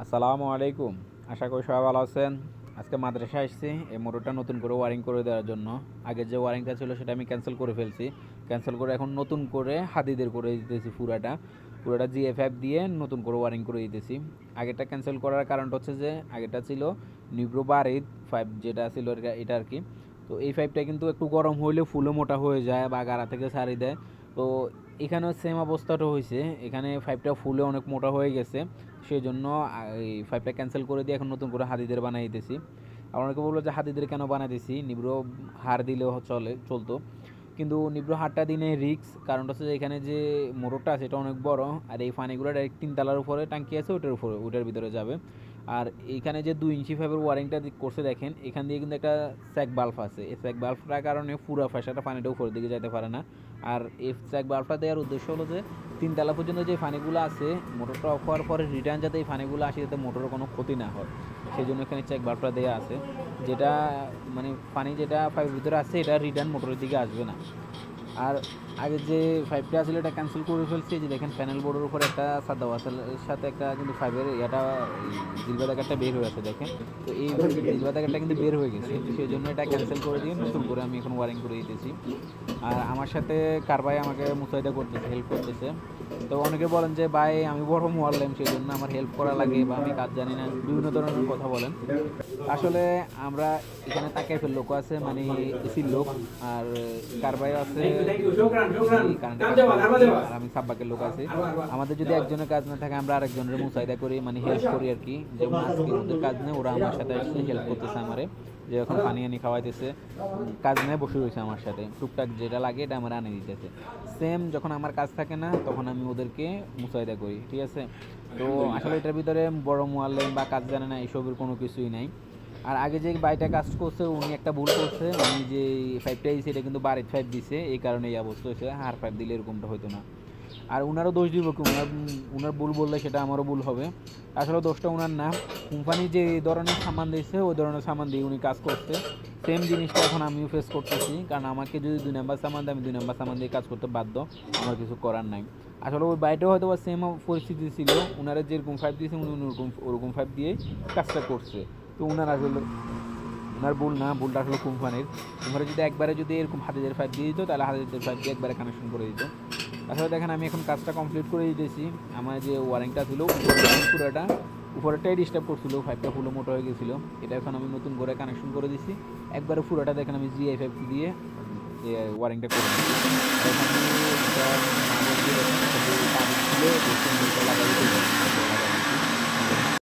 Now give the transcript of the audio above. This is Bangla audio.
আসসালামু আলাইকুম। আশা করি সবাই ভালো আছেন। আজকে মাদ্রাসা আসছি। এই মোটরটা নতুন করে ওয়ারিং করে দেওয়ার জন্য। আগের যে ওয়ারিংটা ছিল সেটা আমি ক্যান্সেল করে ফেলছি। ক্যান্সেল করে এখন নতুন করে হাদিদের করে দিতেছি পুরাটা। পুরাটা জিএফএফ দিয়ে নতুন করে ওয়ারিং করে দিতেছি। আগেরটা ক্যান্সেল করার কারণটা হচ্ছে যে, আগেরটা ছিল নিব্রো বারিদ ফাইভ যেটা ছিল এটা- আর কি। তো এই পাইপটা কিন্তু একটু গরম হইলে ফুলে মোটা হয়ে যায় বা গাড়া থেকে সারি দেয়। তো এখানেও সেম অবস্থাটা হয়েছে। এখানে পাইপটা ফুলে অনেক মোটা হয়ে গেছে। সেই জন্য এই পাইপটা ক্যান্সেল করে দিয়ে এখন নতুন করে হাদিদের বানাই দিতেছি। আর অনেকে বলল যে হাদিদের কেন বানাই দিছি? নিব্রো হার দিলেও চলে, চলতো। কিন্তু নিব্রো হারটা দিনে রিক্স কারণটা হচ্ছে যে এখানে যে মোটরটা আছে, এটা অনেক বড়। আর এই ফানিগুলো ডাইরেক্ট তিনতলার উপরে, টাঙ্কি আছে ওটার উপরে ওটার ভিতরে যাবে। আর এইখানে যে দুই ইঞ্চি ফাইভের ওয়ারিংটা করছে দেখেন, এখান দিয়ে কিন্তু একটা স্যাক বাল্ব আছে। এই স্যাক বাল্বটার কারণে পুরো ফ্যাসাটা পানিটা উপরের দিকে যেতে পারে না। আর এই স্যাক বাল্বটা দেওয়ার উদ্দেশ্য হলো যে, তিনতলা পর্যন্ত যে ফানিগুলো আছে, মোটরটা অফ হওয়ার পরে রিটার্ন যাতে এই ফানিগুলো আসে, যাতে মোটরের কোনো ক্ষতি না হয়। সেই জন্য এখানে চেক বাল্বটা দেওয়া আছে। যেটা মানে পানি যেটা পাইপের ভিতরে আছে, এটা রিটার্ন মোটরের দিকে আসবে না। আর আগে যে ফাইভটা আসলে এটা ক্যান্সেল করে ফেলছি। যে দেখেন প্যানেল বোর্ডের উপরে একটা সাদা ওয়াসালের সাথে একটা কিন্তু ফাইভের এটা জিলবা দাগারটা বের হয়ে আছে, দেখেন। তো এই জিলবা দাগারটা কিন্তু বের হয়ে গেছে, সেই জন্য এটা ক্যান্সেল করে দিয়ে নতুন করে আমি এখন ওয়ারিং করে দিতেছি। আর আমার সাথে কার ভাই আমাকে মুসাইদা করতেছে হেল্প করতেছে। তো অনেকে বলেন যে, ভাই, আমি বড় মোয়াল্লাম সেই জন্য আমার হেল্প করা লাগে বা আমি কাজ জানি না। বিভিন্ন ধরনের কথা বলেন। আসলে আমরা এখানে তাকাইফের লোক আছে মানে এসির লোক। আর কার ভাই আছে এই কারেন্টের কাজ করে, আর আমি সাব্বাকের লোক আছে। আমাদের যদি একজনের কাজ না থাকে আমরা আরেকজনের মুসাইদা করি মানে হেল্প করি আর কি। যেমন আজকে ওদের কাজ নেই ওরা আমার সাথে হেল্প করতেছে আমারে। যে এখন পানি আনি খাওয়াইতেছে। কাজ নেই বসে রয়েছে আমার সাথে। টুকটাক যেটা লাগে এটা আমার আনে দিতেছে। সেম যখন আমার কাজ থাকে না তখন আমি ওদেরকে মুসাইদা করি ঠিক আছে? তো আসলে এটার ভিতরে বড় মোয়াল্লেম বা কাজ জানে না এসবের কোনো কিছুই নাই। আর আগে যে বাইটা কাজ করছে, উনি একটা ভুল করছে উনি যে ফাইভটা দিয়েছে এটা কিন্তু বাড়ির ফাইভ দিছে, এই কারণে এই অবস্থা হয়েছে হার ফাইভ দিলে এরকমটা হতো না। আর উনারও দোষ দিব কি? উনার উনার ভুল বললে সেটা আমারও ভুল হবে। আসলে দোষটা উনার না। কোম্পানি যে ধরনের সামান দিয়েছে, ওই ধরনের সামান দিয়ে উনি কাজ করছে। সেম জিনিসটা এখন আমিও ফেস করতেছি। কারণ আমাকে যদি দুই নাম্বার সামান দেয়, আমি দুই নাম্বার সামান দিয়ে কাজ করতে বাধ্য। আমার কিছু করার নাই। আসলে ওই বাড়িটাও হয়তো বা সেম পরিস্থিতি ছিল। উনারা যেরকম ফাইভ দিয়েছে, উনি ওরকম ওরকম ফাইভ দিয়ে কাজটা করছে। তো উনার আসলে ওনার ভুল না, ভুলটা আসলে কোম্পানির কোম্পানি যদি একবারে যদি এরকম হাতেদের ফাইভ দিয়ে দিত, তাহলে হাতেদের ফাইভ দিয়ে একবারে কানেকশন করে দিত। তাছাড়া দেখেন আমি এখন কাজটা কমপ্লিট করে দিতেছি। আমার যে ওয়ারিংটা ছিল পুরোটা উপরেরটাই ডিস্টার্ব করছিল ফাইভটা ফুলো মোটো হয়ে গেছিল। এটা এখন আমি নতুন করে কানেকশন করে দিছি। একবারে পুরোটা দেখেন আমি জিআই ফাইভ দিয়ে ওয়ারিংটা করে